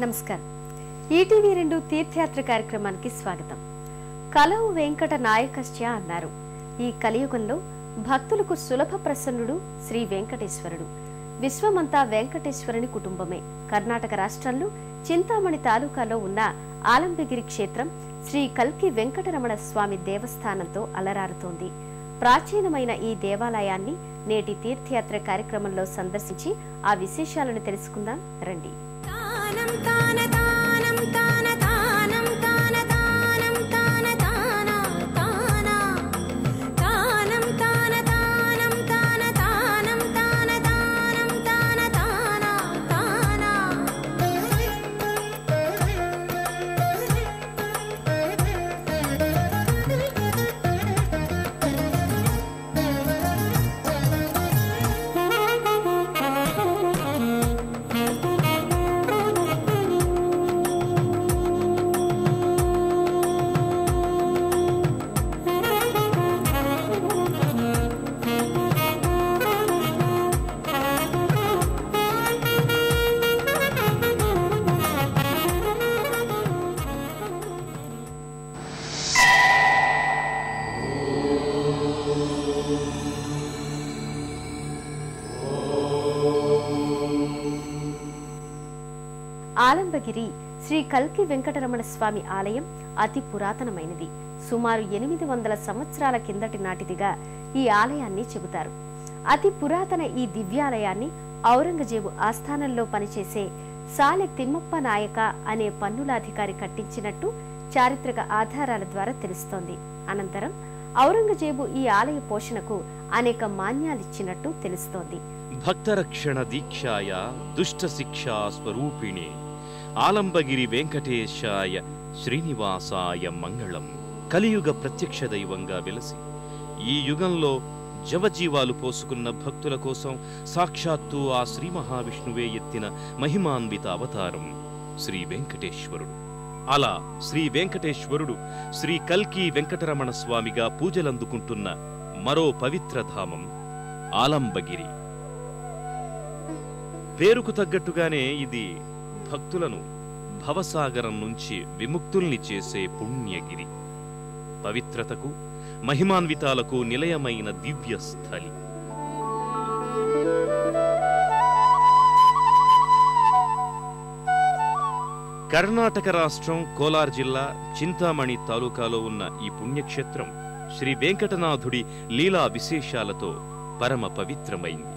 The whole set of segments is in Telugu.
నమస్కారం. ఈటీవీ రెండు తీర్థయాత్ర కార్యక్రమానికి స్వాగతం. కలవు వెంకట నాయకశ్చ అన్నారు. ఈ కలియుగంలో భక్తులకు సులభ ప్రసన్నుడు శ్రీ వెంకటేశ్వరుడు. విశ్వమంతా వెంకటేశ్వరుని కుటుంబమే. కర్ణాటక రాష్ట్రంలో చింతామణి తాలూకాలో ఉన్న ఆలంబగిరి క్షేత్రం శ్రీ కల్కి వెంకటరమణ స్వామి దేవస్థానంతో అలరారుతోంది. ప్రాచీనమైన ఈ దేవాలయాన్ని నేటి తీర్థయాత్ర కార్యక్రమంలో సందర్శించి ఆ విశేషాలను తెలుసుకుందాం. రండి. తానం ఆలంబగిరి శ్రీ కల్కి వెంకటరమణ స్వామి ఆలయం అతి పురాతనమైనది. సుమారు ఎనిమిది వందల సంవత్సరాల కిందటి నాటిదిగా ఈ ఆలయాన్ని చెబుతారు. అతి పురాతన ఈ దివ్యాలయాన్ని ఔరంగజేబు ఆస్థానంలో పనిచేసే సాలె తిమ్మప్ప నాయక అనే పన్నులాధికారి కట్టించినట్టు చారిత్రక ఆధారాల ద్వారా తెలుస్తోంది. అనంతరం ఔరంగజేబు ఈ ఆలయ పోషణకు అనేక మాన్యాలిచ్చినట్టు తెలుస్తోంది. భక్తరక్షణ దీక్షాయ దుష్ట శిక్షా స్వరూపిణి ఆలంబగిరి వెంకటేశాయ శ్రీనివాసాయ మంగళం. కలియుగ ప్రత్యక్ష దైవంగా వెలసి ఈ యుగంలో జవజీవాలు పోసుకున్న భక్తుల కోసం సాక్షాత్తు ఆ శ్రీ మహావిష్ణువే ఎత్తిన మహిమాన్విత అవతారం శ్రీ వెంకటేశ్వరుడు. అలా శ్రీ వెంకటేశ్వరుడు శ్రీ కల్కి వెంకటరమణ స్వామిగా పూజలందుకుంటున్న మరో పవిత్ర ధామం ఆలంబగిరి. పేరుకు తగ్గట్టుగానే ఇది భక్తులను భవసాగరం నుంచి విముక్తుల్ని చేసే పుణ్యగిరి. పవిత్రతకు మహిమాన్వితాలకు నిలయమైన దివ్యస్థలి కర్ణాటక రాష్ట్రం కోలార్ జిల్లా చింతామణి తాలూకాలో ఉన్న ఈ పుణ్యక్షేత్రం శ్రీ వెంకటనాథుడి లీలా విశేషాలతో పరమ పవిత్రమైంది.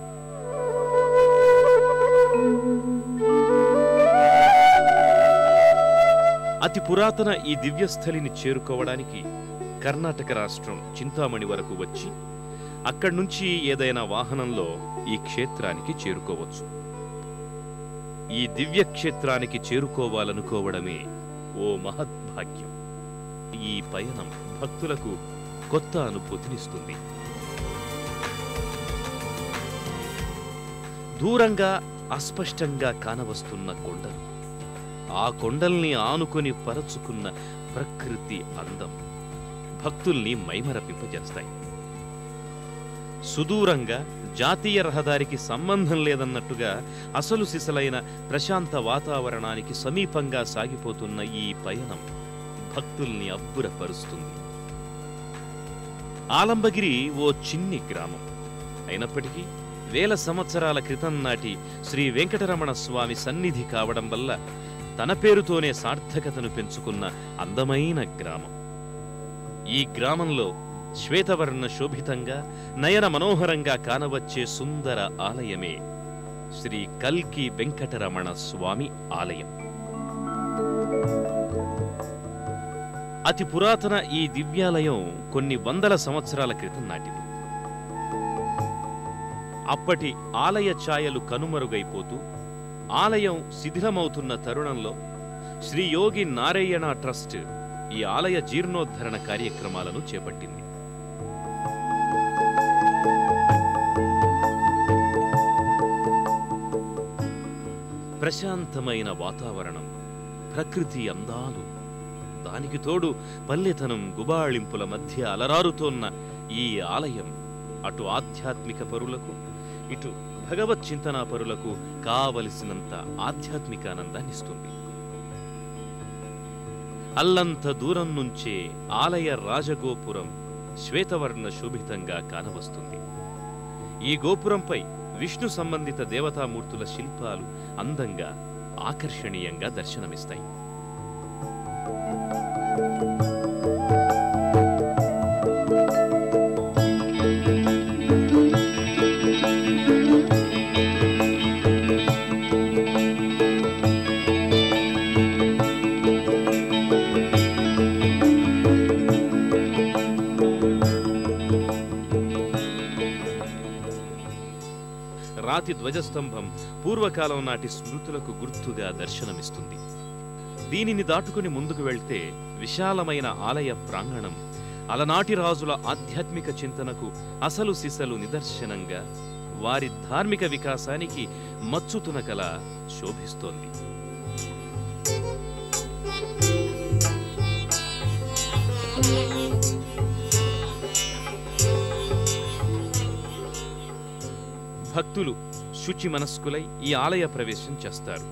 అతి పురాతన ఈ దివ్యస్థలిని చేరుకోవడానికి కర్ణాటక రాష్ట్రం చింతామణి వరకు వచ్చి అక్కడి నుంచి ఏదైనా వాహనంలో ఈ క్షేత్రానికి చేరుకోవచ్చు. ఈ దివ్య క్షేత్రానికి చేరుకోవాలనుకోవడమే ఓ మహద్భాగ్యం. ఈ పయనం భక్తులకు కొత్త అనుభూతినిస్తుంది. దూరంగా అస్పష్టంగా కానవస్తున్న కొండలు ఆ కొండల్ని ఆనుకొని పరచుకున్న ప్రకృతి అందం. భక్తుల్ని మైమరపింపజేస్తాయి. సుదూరంగా జాతీయ రహదారికి సంబంధం లేదన్నట్టుగా అసలు సిసలైన ప్రశాంత వాతావరణానికి సమీపంగా సాగిపోతున్న ఈ పయనం భక్తుల్ని అబ్బురపరుస్తుంది. ఆలంబగిరి ఓ చిన్ని గ్రామం. అయినప్పటికీ వేల సంవత్సరాల క్రితం నాటి శ్రీ వెంకటరమణ స్వామి సన్నిధి కావడం వల్ల తన పేరుతోనే సార్థకతను పెంచుకున్న అందమైన గ్రామం. ఈ గ్రామంలో శ్వేతవర్ణ శోభితంగా నయన మనోహరంగా కానవచ్చే సుందర ఆలయమే శ్రీ కల్కి వెంకటరమణ స్వామి ఆలయం. అతి పురాతన ఈ దివ్యాలయం కొన్ని వందల సంవత్సరాల క్రితం నాటిది. అప్పటి ఆలయ ఛాయలు కనుమరుగైపోతూ ఆలయం శిథిలమవుతున్న తరుణంలో శ్రీ యోగి నారాయణ ట్రస్ట్ ఈ ఆలయ జీర్ణోద్ధరణ కార్యక్రమాలను చేపట్టింది. ప్రశాంతమైన వాతావరణం ప్రకృతి అందాలు దానికి తోడు పల్లెతనం గుబాళింపుల మధ్య అలరారుతోన్న ఈ ఆలయం అటు ఆధ్యాత్మిక పరులకు ఇటు భగవత్ చింతనాపరులకు కావలసినంత ఆధ్యాత్మిక ఆనందాన్నిస్తుంది అల్లంత దూరం నుంచే ఆలయ రాజగోపురం శ్వేతవర్ణ శోభితంగా కానవస్తుంది. ఈ గోపురంపై విష్ణు సంబంధిత దేవతామూర్తుల శిల్పాలు అందంగా ఆకర్షణీయంగా దర్శనమిస్తాయి. రాతి ధ్వజస్తంభం పూర్వకాలం నాటి స్మృతులకు గుర్తుగా దర్శనమిస్తుంది. దీనిని దాటుకుని ముందుకు వెళ్తే విశాలమైన ఆలయ ప్రాంగణం అలనాటి రాజుల ఆధ్యాత్మిక చింతనకు అసలు సిసలు నిదర్శనంగా వారి ధార్మిక వికాసానికి మచ్చుతునకల శోభిస్తోంది. భక్తులు శుచి మనస్కులై ఈ ఆలయ ప్రవేశం చేస్తారు.